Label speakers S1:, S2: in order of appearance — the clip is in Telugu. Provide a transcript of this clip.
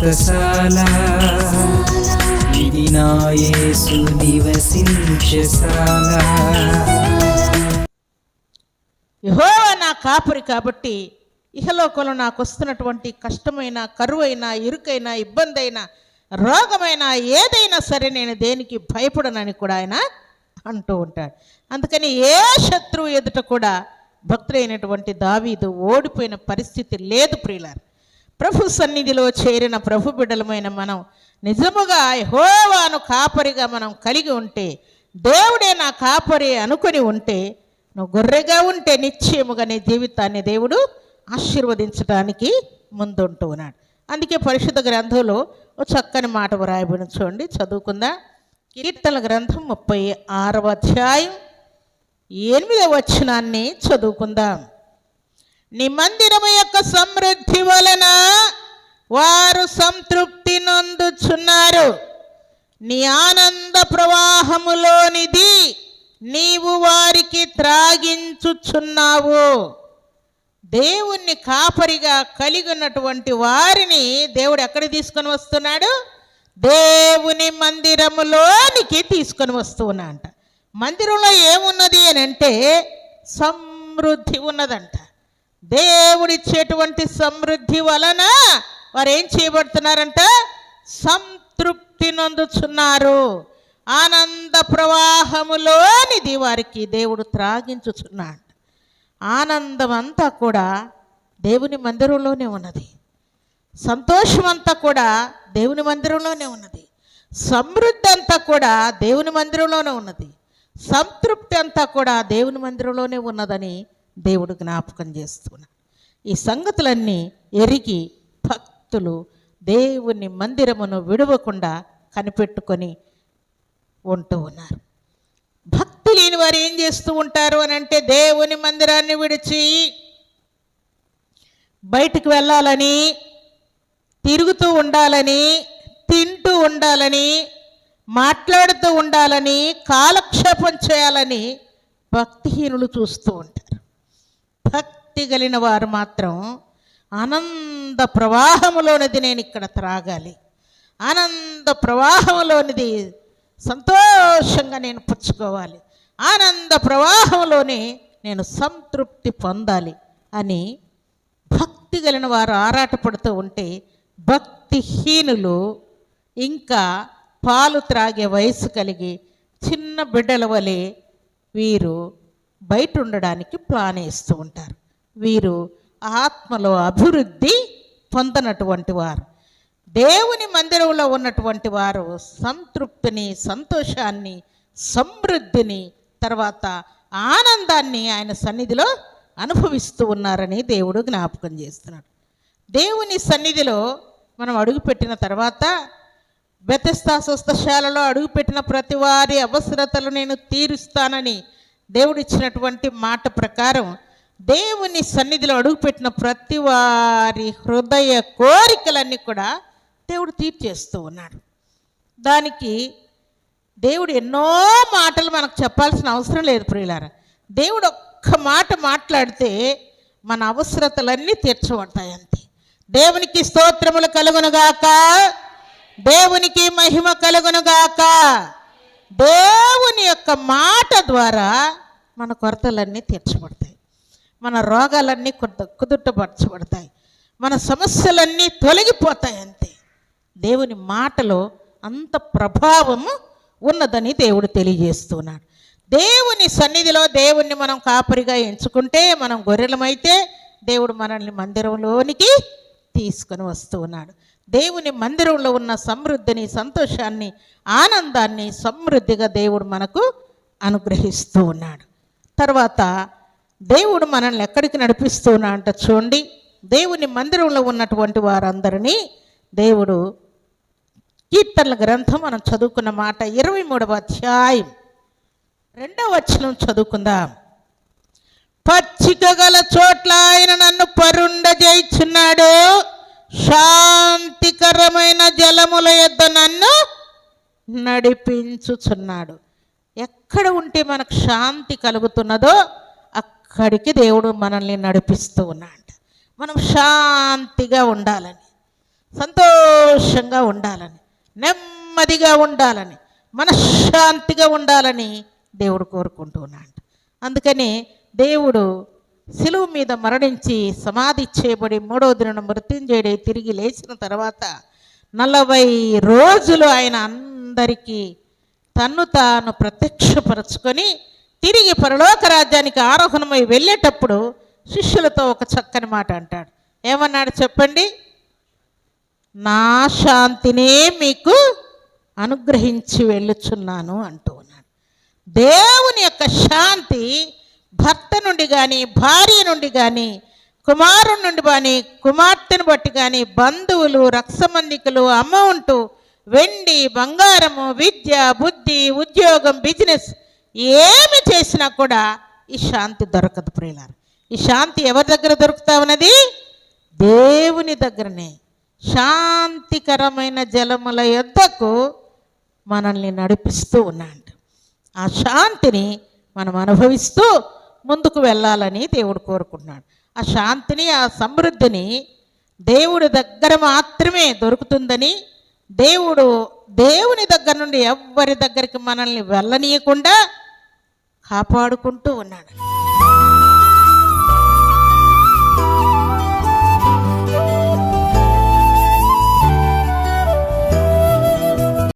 S1: వ్రతశాల ఇది నా యేసు నివసించశాల
S2: నా కాపురి కాబట్టి ఇహలోకంలో నాకు వస్తున్నటువంటి కష్టమైన కరువైన ఇరుకైన ఇబ్బంది అయినా రోగమైన ఏదైనా సరే నేను దేనికి భయపడనని కూడా ఆయన అంటూ ఉంటాడు. అందుకని ఏ శత్రువు ఎదుట కూడా భక్తులైనటువంటి దావీదు ఓడిపోయిన పరిస్థితి లేదు ప్రియులారు. ప్రభు సన్నిధిలో చేరిన ప్రభు బిడ్డలమైన మనం నిజముగా హోవాను కాపరిగా మనం కలిగి ఉంటే దేవుడే నా కాపరి అనుకొని ఉంటే నువ్వు గొర్రెగా ఉంటే నిశ్చయముగా నీ జీవితాన్ని దేవుడు ఆశీర్వదించడానికి ముందుంటూ ఉన్నాడు. అందుకే పరిశుద్ధ గ్రంథంలో ఓ చక్కని మాట వ్రాయబడిన చూడండి చదువుకుందా? కీర్తన గ్రంథం ముప్పై ఆరవ అధ్యాయం ఎనిమిదవ వచనాన్ని చదువుకుందాం. నీ మందిరము యొక్క సమృద్ధి వలన వారు సంతృప్తి నొందుచున్నారు నీ ఆనంద ప్రవాహములోనిది నీవు వారికి త్రాగించుచున్నావు. దేవుణ్ణి కాపరిగా కలిగి ఉన్నటువంటి వారిని దేవుడు ఎక్కడ తీసుకొని వస్తున్నాడు? దేవుని మందిరములోనికి తీసుకొని వస్తూ అంట. మందిరంలో ఏమున్నది అని అంటే సమృద్ధి ఉన్నదంట. దేవుడిచ్చేటువంటి సమృద్ధి వలన వారు ఏం చేయబడుతున్నారంట? సంతృప్తి నందుచున్నారు. ఆనంద ప్రవాహములోనిది వారికి దేవుడు త్రాగించుచున్నాడు. ఆనందం అంతా కూడా దేవుని మందిరంలోనే ఉన్నది. సంతోషం అంతా కూడా దేవుని మందిరంలోనే ఉన్నది. సమృద్ధి అంతా కూడా దేవుని మందిరంలోనే ఉన్నది. సంతృప్తి అంతా కూడా దేవుని మందిరంలోనే ఉన్నదని దేవుడు జ్ఞాపకం చేస్తున్నాడు. ఈ సంగతులన్నీ ఎరిగి భక్తులు దేవుని మందిరమును విడవకుండా కనిపెట్టుకొని ఉంటూ ఉన్నారు. భక్తి లేని వారు ఏం చేస్తూ ఉంటారు అని అంటే దేవుని మందిరాన్ని విడిచి బయటికి వెళ్ళాలని తిరుగుతూ ఉండాలని తింటూ ఉండాలని మాట్లాడుతూ ఉండాలని కాలక్షేపం చేయాలని భక్తిహీనులు చూస్తూ ఉంటారు. భక్తి కలిగిన వారు మాత్రం ఆనంద ప్రవాహములోనిది నేను ఇక్కడ త్రాగాలి. ఆనంద ప్రవాహంలోనిది సంతోషంగా నేను పుచ్చుకోవాలి. ఆనంద ప్రవాహంలోనే నేను సంతృప్తి పొందాలి అని భక్తి కలిగిన వారు ఆరాటపడుతూ ఉంటే భక్తిహీనులు ఇంకా పాలు త్రాగే వయసు కలిగి చిన్న బిడ్డల వలె వీరు బయట ఉండడానికి ప్లాన్ వేస్తూ ఉంటారు. వీరు ఆత్మలో అభివృద్ధి పొందనటువంటి వారు. దేవుని మందిరంలో ఉన్నటువంటి వారు సంతృప్తిని సంతోషాన్ని సమృద్ధిని తర్వాత ఆనందాన్ని ఆయన సన్నిధిలో అనుభవిస్తూ ఉన్నారని దేవుడు జ్ఞాపకం చేస్తున్నాడు. దేవుని సన్నిధిలో మనం అడుగుపెట్టిన తర్వాత బెతస్తా స్వస్థశాలలో అడుగుపెట్టిన ప్రతి వారి అవసరతలు నేను తీరుస్తానని దేవుడిచ్చినటువంటి మాట ప్రకారం దేవుని సన్నిధిలో అడుగుపెట్టిన ప్రతి వారి హృదయ కోరికలన్నీ కూడా దేవుడు తీర్చేస్తూ ఉన్నాడు. దానికి దేవుడు ఎన్నో మాటలు మనకు చెప్పాల్సిన అవసరం లేదు ప్రియులారా. దేవుడు ఒక్క మాట మాట్లాడితే మన అవసరతలన్నీ తీర్చబడతాయి అంతే. దేవునికి స్తోత్రములు కలుగునుగాక దేవునికి మహిమ కలుగునుగాక దేవుని యొక్క మాట ద్వారా మన కొరతలన్నీ తీర్చబడతాయి. మన రోగాలన్నీ కుదుట కుదుటపరచబడతాయి. మన సమస్యలన్నీ తొలగిపోతాయి అంతే. దేవుని మాటలో అంత ప్రభావము ఉన్నదని దేవుడు తెలియజేస్తున్నాడు. దేవుని సన్నిధిలో దేవుణ్ణి మనం కాపరిగా ఎంచుకుంటే మనం గొర్రెలమైతే దేవుడు మనల్ని మందిరంలోనికి తీసుకొని వస్తూ ఉన్నాడు దేవుని మందిరంలో ఉన్న సమృద్ధిని సంతోషాన్ని ఆనందాన్ని సమృద్ధిగా దేవుడు మనకు అనుగ్రహిస్తూ ఉన్నాడు తర్వాత దేవుడు మనల్ని ఎక్కడికి నడిపిస్తున్నా అంట చూడండి. దేవుని మందిరంలో ఉన్నటువంటి వారందరినీ దేవుడు కీర్తనల గ్రంథం మనం చదువుకున్న మాట ఇరవై మూడవ అధ్యాయం రెండవ వచనం చదువుకుందాం. పచ్చిక గల చోట్ల ఆయన నన్ను పరుండ చేయుచున్నాడు శాంతికరమైన జలముల యొద్ద నన్ను నడిపించుచున్నాడు. ఎక్కడ ఉంటే మనకు శాంతి కలుగుతున్నదో అక్కడికి దేవుడు మనల్ని నడిపిస్తూ ఉన్నాడు మనం శాంతిగా ఉండాలని సంతోషంగా ఉండాలని నెమ్మదిగా ఉండాలని మనశ్శాంతిగా ఉండాలని దేవుడు కోరుకుంటూ ఉన్నాడు అందుకని దేవుడు శిలువు మీద మరణించి సమాధి చేయబడి మూడో దిన మృత్యుంజయుడి తిరిగి లేచిన తర్వాత నలభై రోజులు ఆయన అందరికీ తన్ను తాను ప్రత్యక్షపరచుకొని తిరిగి పరలోక రాజ్యానికి ఆరోహణమై వెళ్ళేటప్పుడు శిష్యులతో ఒక చక్కని మాట అంటాడు. ఏమన్నాడు చెప్పండి? నా శాంతినే మీకు అనుగ్రహించి వెళ్ళుచున్నాను అంటూ ఉన్నాడు దేవుని యొక్క శాంతి భర్త నుండి కానీ భార్య నుండి కానీ కుమారుని నుండి కానీ కుమార్తెను బట్టి కానీ బంధువులు రక్సమందికులు అమౌంటు వెండి బంగారము విద్య బుద్ధి ఉద్యోగం బిజినెస్ ఏమి చేసినా కూడా ఈ శాంతి దొరకదు ప్రియులారు. ఈ శాంతి ఎవరి దగ్గర దొరుకుతా ఉన్నది? దేవుని దగ్గరనే. శాంతికరమైన జలముల యొద్దకు మనల్ని నడిపిస్తూ ఉన్నాడు. ఆ శాంతిని మనం అనుభవిస్తూ ముందుకు వెళ్ళాలని దేవుడు కోరుకుంటున్నాడు. ఆ శాంతిని ఆ సమృద్ధిని దేవుడి దగ్గర మాత్రమే దొరుకుతుందని దేవుడు దేవుని దగ్గర నుండి ఎవ్వరి దగ్గరికి మనల్ని వెళ్ళనీయకుండా కాపాడుకుంటూ ఉన్నాడు.